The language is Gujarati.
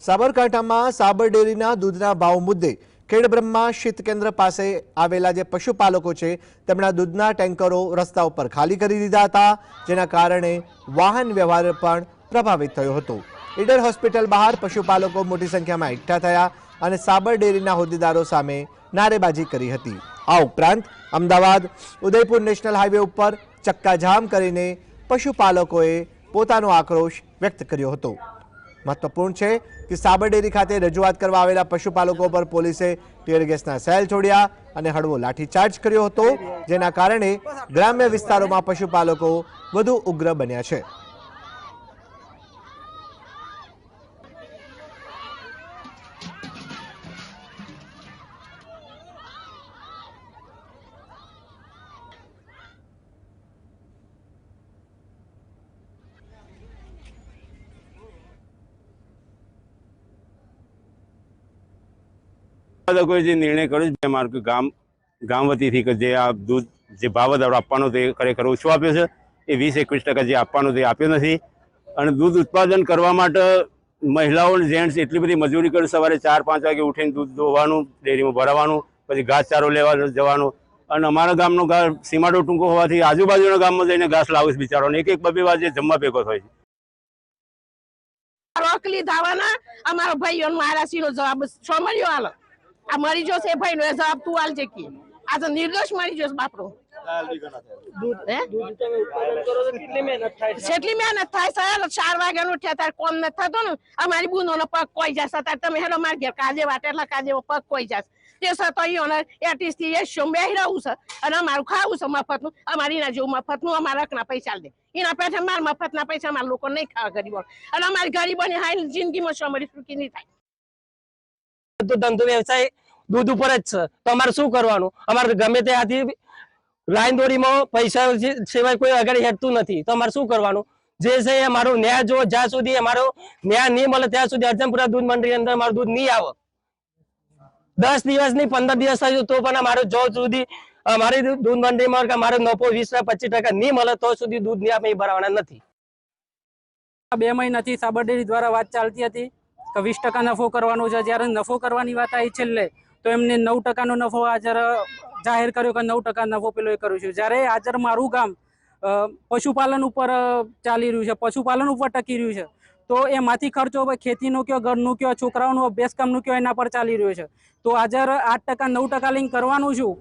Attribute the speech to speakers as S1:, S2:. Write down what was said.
S1: સાબરકાંઠામાં સાબર ડેરીના દૂધના ભાવ મુદ્દે ખેડબ્રહ્મા શીત કેન્દ્ર પાસે આવેલા જે પશુપાલકો છે, તેમના દૂધના ટેન્કરો રસ્તા ઉપર ખાલી કરી દીધા હતા, જેના કારણે વાહન વ્યવહાર પણ પ્રભાવિત થયો હતો. ઈડર હોસ્પિટલ બહાર પશુપાલકો મોટી સંખ્યામાં એકઠા થયા અને સાબર ડેરીના હોદ્દેદારો સામે નારેબાજી કરી હતી. આ ઉપરાંત અમદાવાદ, ઉદયપુર નેશનલ હાઈવે ઉપર ચક્કાજામ કરીને પશુપાલકોએ પોતાનો આક્રોશ વ્યક્ત કર્યો હતો. મહત્વપૂર્ણ છે કે સાબરડેરી ખાતે રજૂઆત કરવા આવેલા પશુપાલકો પર પોલીસે ટીયર ગેસના સેલ છોડ્યા અને હળવો લાઠીચાર્જ કર્યો હતો, જેના કારણે ગ્રામ્ય વિસ્તારોમાં પશુપાલકો વધુ ઉગ્ર બન્યા છે.
S2: લોકોએ જે નિર્ણય કર્યો છે મારું ગામ ગામ વતીથી કે જે આ દૂધ, જે ભાવ આપવાનો તે ખરેખર ઓછો આપ્યો છે, એ વીસ એકવીસ ટકા જે આપવાનો તે આપ્યો નથી. અને દૂધ ઉત્પાદન કરવા માટે મહિલાઓ અને જેન્ટ્સ એટલી બધી મજૂરી કરે, સવારે ચાર, પાંચ વાગે ઉઠીને દૂધ દોવાનું ડેરીમાં ભરાવાનું, પછી ઘાસચારો લેવા જવાનું. અને અમારા ગામનો ઘાસ સીમાડો ટૂંકો હોવાથી આજુબાજુના ગામમાં જઈને ઘાસ લાવે છે બિચારોને એક એક બબે વાજે જમવા ભેગો થાય છે.
S3: રોકલી ધાવાના, અમારો ભાઈઓ મારા સીનો જવાબ છો મળ્યો હાલો આ મરી જો છે ભાઈ નો જવાબ તું હાલજે કે. આ તો નિર્દોષ મરી જો બાપરો. હે? મહેનત થાય છે? ચાર વાગ્યાનું ઉઠ્યા તાર કોમ નથી થતો ને. અમારી બુનો નો પગ કોઈ જશે તાર તમે હેલો માર ઘેર કાજે વાટે એટલે કાજે પગ કોઈ જશે. તે છતાં ઈયોને એટીસથી એ શો બેહી રહું છે? અને અમારું ખાવું છે મફતનું અમારી એના જેવું મફતનું અમારા હકના પૈસા દે એના પેઠે માર મફતના પૈસા અમારા લોકો નહીં ખાવા ગરીબો અને અમારી ગરીબોની હાલ જિંદગીમાં શું અમારી સુખી નહીં થાય.
S4: તો ધંધો વ્યવસાય દૂધ ઉપર જ છે. તો અમારે શું કરવાનું? અમારે ગમે ત્યાંથી લાઈન દોરીમાં પૈસા સિવાય કોઈ આગળ હેઠતું નથી. તો અમારે શું કરવાનું? જે છે એ અમારો ન્યાય જો જ્યાં સુધી અમારો ન્યાય નહીં મળે ત્યાં સુધી અર્જનપુરા દૂધ મંડળી અંદર અમારું દૂધ નહીં આવે. દસ દિવસની પંદર દિવસ થયું તો પણ અમારો જો સુધી અમારી દૂધ મંડળીમાં અમારો નફો વીસ ને પચીસ ટકા નહીં મળે, તો સુધી દૂધ નહીં આપણે ભરવાના નથી.
S5: બે મહિનાથી સાબર ડેરી દ્વારા વાત ચાલતી હતી. કે વીસ ટકા નફો કરવાનો છે. જ્યારે નફો કરવાની વાત આવી છેલ્લે, તો એમને નવ ટકાનો નફો હાજર જાહેર કર્યો કે નવ ટકા નફો પેલો એ કર્યો છે. જ્યારે હાજર મારું ગામ પશુપાલન ઉપર ચાલી રહ્યું છે, પશુપાલન ઉપર ટકી રહ્યું છે, તો એમાંથી ખર્ચો ખેતીનો કયો, ઘરનું કયો, છોકરાઓનું અભ્યાસક્રમનું કયો એના પર ચાલી રહ્યો છે. તો હાજર આઠ ટકા, નવ ટકા લઈને કરવાનું છું.